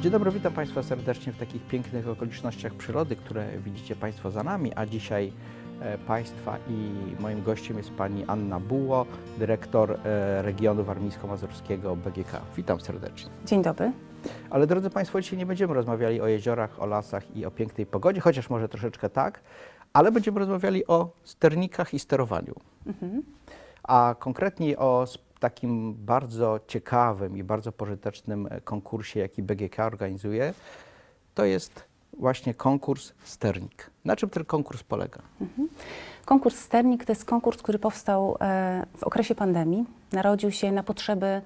Dzień dobry, witam Państwa serdecznie w takich pięknych okolicznościach przyrody, które widzicie Państwo za nami, a dzisiaj e, Państwa i moim gościem jest Pani Anna Buło, dyrektor e, regionu warmińsko-mazurskiego BGK. Witam serdecznie. Dzień dobry. Ale drodzy Państwo, dzisiaj nie będziemy rozmawiali o jeziorach, o lasach i o pięknej pogodzie, chociaż może troszeczkę tak, ale będziemy rozmawiali o sternikach i sterowaniu. A konkretnie o takim bardzo ciekawym i bardzo pożytecznym e, konkursie, jaki BGK organizuje. To jest właśnie konkurs Sternik. Na czym ten konkurs polega? Konkurs Sternik to jest konkurs, który powstał e, w okresie pandemii. Narodził się na potrzeby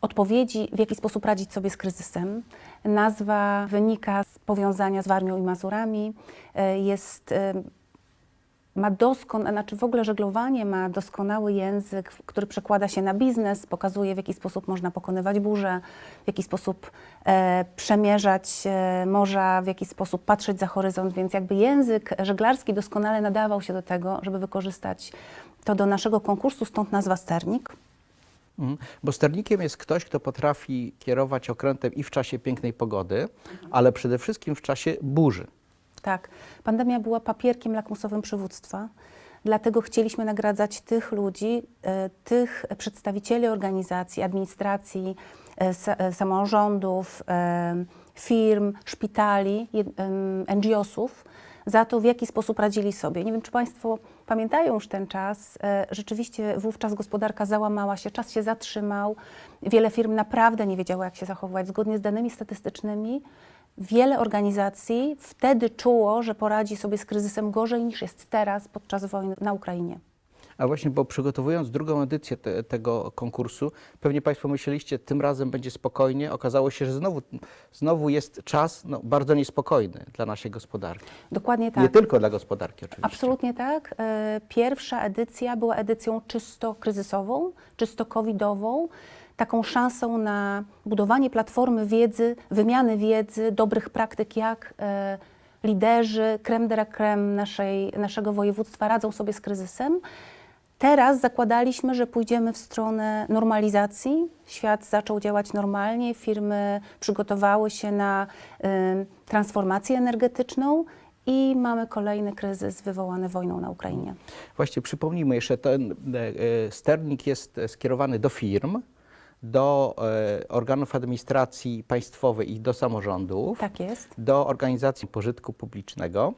odpowiedzi, w jaki sposób radzić sobie z kryzysem. Nazwa wynika z powiązania z Warmią i Mazurami. E, Jest ma doskon, znaczy w ogóle żeglowanie ma doskonały język, który przekłada się na biznes, pokazuje w jaki sposób można pokonywać burze, w jaki sposób e, przemierzać e, morza, w jaki sposób patrzeć za horyzont, więc jakby język żeglarski doskonale nadawał się do tego, żeby wykorzystać to do naszego konkursu, stąd nazwa Sternik. Mhm. Bo sternikiem jest ktoś, kto potrafi kierować okrętem i w czasie pięknej pogody, ale przede wszystkim w czasie burzy. Tak, pandemia była papierkiem lakmusowym przywództwa, dlatego chcieliśmy nagradzać tych ludzi, e, tych przedstawicieli organizacji, administracji, e, e, samorządów, firm, szpitali, NGO-sów za to, w jaki sposób radzili sobie. Nie wiem, czy Państwo pamiętają już ten czas. Rzeczywiście wówczas gospodarka załamała się, czas się zatrzymał. Wiele firm naprawdę nie wiedziało, jak się zachowywać. Zgodnie z danymi statystycznymi, wiele organizacji wtedy czuło, że poradzi sobie z kryzysem gorzej niż jest teraz podczas wojny na Ukrainie. A właśnie, bo przygotowując drugą edycję te, tego konkursu, pewnie Państwo myśleliście, tym razem będzie spokojnie. Okazało się, że znowu, znowu jest czas no, bardzo niespokojny dla naszej gospodarki. Dokładnie tak. Nie tylko dla gospodarki oczywiście. Absolutnie tak. E, Pierwsza edycja była edycją czysto kryzysową, czysto covidową, taką szansą na budowanie platformy wiedzy, wymiany wiedzy, dobrych praktyk, jak e, liderzy, creme de la creme naszej, naszego województwa radzą sobie z kryzysem. Teraz zakładaliśmy, że pójdziemy w stronę normalizacji. Świat zaczął działać normalnie, firmy przygotowały się na y, transformację energetyczną i mamy kolejny kryzys wywołany wojną na Ukrainie. Właśnie przypomnijmy jeszcze, ten e, sternik jest skierowany do firm, do e, organów administracji państwowej i do samorządów, Tak jest. do organizacji pożytku publicznego.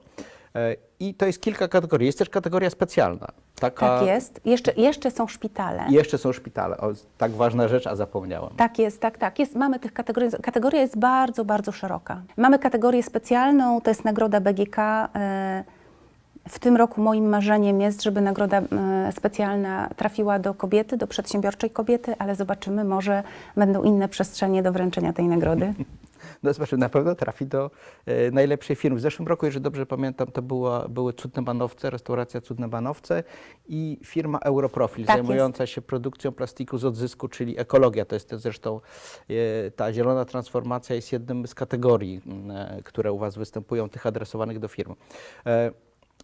E, I to jest kilka kategorii. Jest też kategoria specjalna. Taka, Tak jest. Jeszcze, jeszcze są szpitale. Jeszcze są szpitale. O, tak ważna rzecz, a zapomniałem. Tak jest, tak, tak. Jest, mamy tych kategorii. Kategoria jest bardzo, bardzo szeroka. Mamy kategorię specjalną, to jest nagroda BGK. e, W tym roku moim marzeniem jest, żeby nagroda e, specjalna trafiła do kobiety, do przedsiębiorczej kobiety, ale zobaczymy, może będą inne przestrzenie do wręczenia tej nagrody. No zobaczy, na pewno trafi do e, najlepszej firmy. W zeszłym roku, jeżeli dobrze pamiętam, to była, były Cudne Banowce, restauracja Cudne Banowce i firma Europrofil, Tak zajmująca się produkcją plastiku z odzysku, czyli ekologia. To jest zresztą e, ta zielona transformacja jest jednym z kategorii, e, które u Was występują, tych adresowanych do firm. E,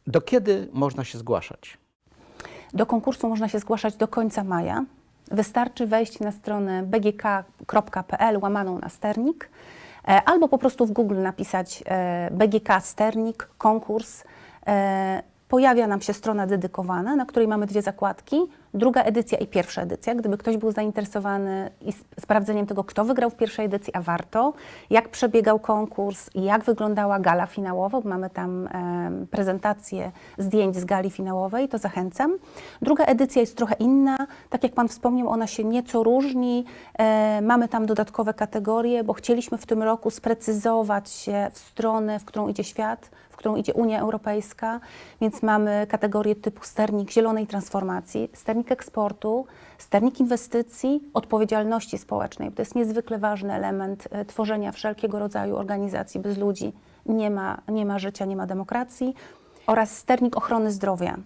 do kiedy można się zgłaszać? Do konkursu można się zgłaszać do końca maja. Wystarczy wejść na stronę bgk.pl łamaną na sternik albo po prostu w Google napisać e, BGK Sternik, konkurs. E, Pojawia nam się strona dedykowana, na której mamy dwie zakładki. Druga edycja i pierwsza edycja. Gdyby ktoś był zainteresowany sprawdzeniem tego, kto wygrał w pierwszej edycji, a warto, jak przebiegał konkurs, jak wyglądała gala finałowa, mamy tam em, prezentację zdjęć z gali finałowej, to zachęcam. Druga edycja jest trochę inna. Tak jak Pan wspomniał, ona się nieco różni. E, mamy tam dodatkowe kategorie, bo chcieliśmy w tym roku sprecyzować się w stronę, w którą idzie świat, w którą idzie Unia Europejska, więc mamy kategorie typu sternik zielonej transformacji, sternik eksportu, sternik inwestycji, odpowiedzialności społecznej. To jest niezwykle ważny element e, tworzenia wszelkiego rodzaju organizacji. Bez ludzi nie ma, nie ma życia, nie ma demokracji. Oraz sternik ochrony zdrowia.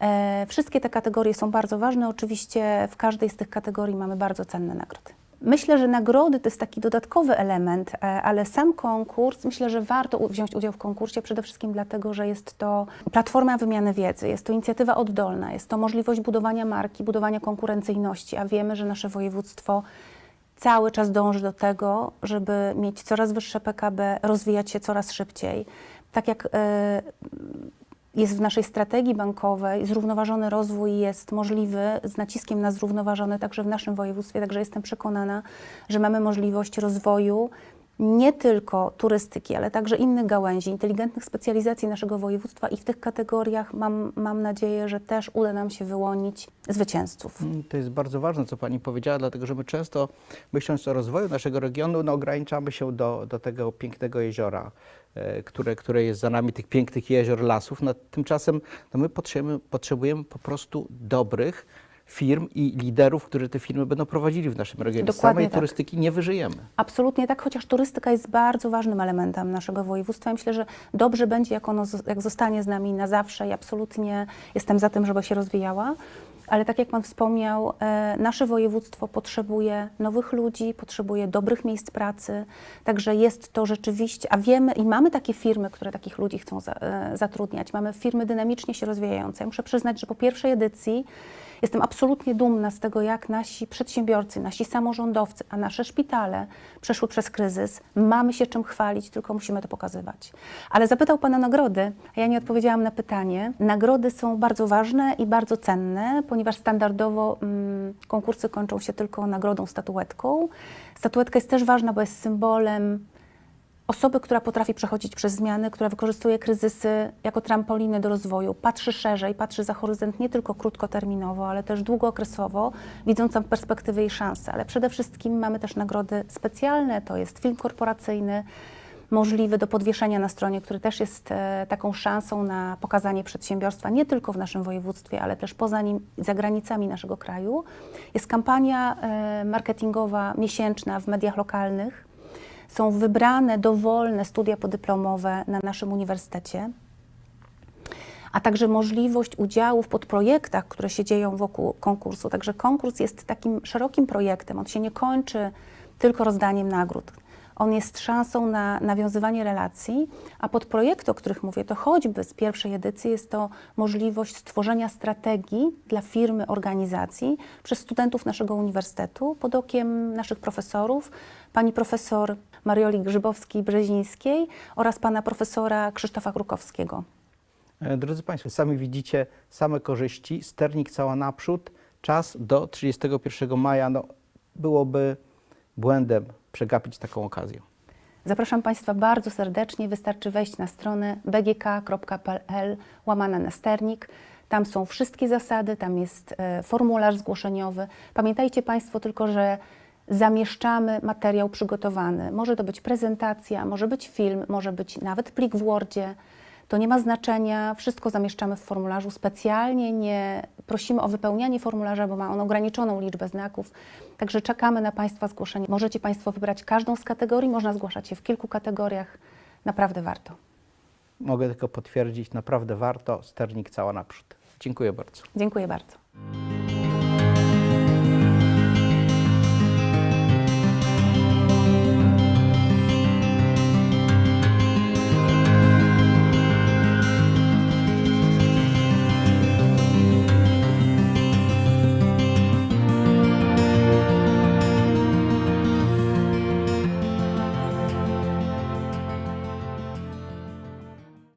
E, wszystkie te kategorie są bardzo ważne. Oczywiście w każdej z tych kategorii mamy bardzo cenne nagrody. Myślę, że nagrody to jest taki dodatkowy element, e, ale sam konkurs, myślę, że warto wziąć udział w konkursie przede wszystkim dlatego, że jest to platforma wymiany wiedzy, jest to inicjatywa oddolna, jest to możliwość budowania marki, budowania konkurencyjności, a wiemy, że nasze województwo cały czas dąży do tego, żeby mieć coraz wyższe PKB, rozwijać się coraz szybciej. Tak jak e, jest w naszej strategii bankowej, zrównoważony rozwój jest możliwy z naciskiem na zrównoważony także w naszym województwie, także jestem przekonana, że mamy możliwość rozwoju nie tylko turystyki, ale także innych gałęzi, inteligentnych specjalizacji naszego województwa i w tych kategoriach mam, mam nadzieję, że też uda nam się wyłonić zwycięzców. Mm, To jest bardzo ważne, co Pani powiedziała, dlatego że my często, myśląc o rozwoju naszego regionu, no, ograniczamy się do, do tego pięknego jeziora, e, które, które jest za nami, tych pięknych jezior, lasów. No, tymczasem no, my potrzebujemy, potrzebujemy po prostu dobrych firm i liderów, którzy te firmy będą prowadzili w naszym regionie. Dokładnie samej tak. turystyki nie wyżyjemy. Absolutnie tak, chociaż turystyka jest bardzo ważnym elementem naszego województwa. Myślę, że dobrze będzie, jak ono jak zostanie z nami na zawsze i absolutnie jestem za tym, żeby się rozwijała. Ale tak jak Pan wspomniał, e, nasze województwo potrzebuje nowych ludzi, potrzebuje dobrych miejsc pracy, także jest to rzeczywiście, a wiemy i mamy takie firmy, które takich ludzi chcą za, e, zatrudniać. Mamy firmy dynamicznie się rozwijające. Ja muszę przyznać, że po pierwszej edycji Jestem absolutnie dumna z tego, jak nasi przedsiębiorcy, nasi samorządowcy, a nasze szpitale przeszły przez kryzys. Mamy się czym chwalić, tylko musimy to pokazywać. Ale zapytał Pan o nagrody, a ja nie odpowiedziałam na pytanie. Nagrody są bardzo ważne i bardzo cenne, ponieważ standardowo mm, konkursy kończą się tylko nagrodą statuetką. Statuetka jest też ważna, bo jest symbolem osoby, która potrafi przechodzić przez zmiany, która wykorzystuje kryzysy jako trampoliny do rozwoju, patrzy szerzej, patrzy za horyzont nie tylko krótkoterminowo, ale też długookresowo, widząc tam perspektywy i szanse. Ale przede wszystkim mamy też nagrody specjalne, to jest film korporacyjny, możliwy do podwieszenia na stronie, który też jest e, taką szansą na pokazanie przedsiębiorstwa nie tylko w naszym województwie, ale też poza nim, za granicami naszego kraju. Jest kampania e, marketingowa miesięczna w mediach lokalnych, są wybrane dowolne studia podyplomowe na naszym uniwersytecie, a także możliwość udziału w podprojektach, które się dzieją wokół konkursu. Także konkurs jest takim szerokim projektem. On się nie kończy tylko rozdaniem nagród. On jest szansą na nawiązywanie relacji, a podprojekty, o których mówię, to choćby z pierwszej edycji jest to możliwość stworzenia strategii dla firmy, organizacji przez studentów naszego uniwersytetu pod okiem naszych profesorów, pani profesor Marioli Grzybowskiej-Brzezińskiej oraz pana profesora Krzysztofa Krukowskiego. E, Drodzy Państwo, sami widzicie same korzyści, sternik cała naprzód, czas do 31 maja. No, byłoby błędem przegapić taką okazję. Zapraszam Państwa bardzo serdecznie. Wystarczy wejść na stronę bgk.pl łamana na sternik. Tam są wszystkie zasady, tam jest e, formularz zgłoszeniowy. Pamiętajcie Państwo tylko, że zamieszczamy materiał przygotowany. Może to być prezentacja, może być film, może być nawet plik w Wordzie. To nie ma znaczenia, wszystko zamieszczamy w formularzu specjalnie, nie prosimy o wypełnianie formularza, bo ma on ograniczoną liczbę znaków. Także czekamy na Państwa zgłoszenie. Możecie Państwo wybrać każdą z kategorii, można zgłaszać się w kilku kategoriach. Naprawdę warto. Mogę tylko potwierdzić, naprawdę warto, sternik cała naprzód. Dziękuję bardzo. Dziękuję bardzo.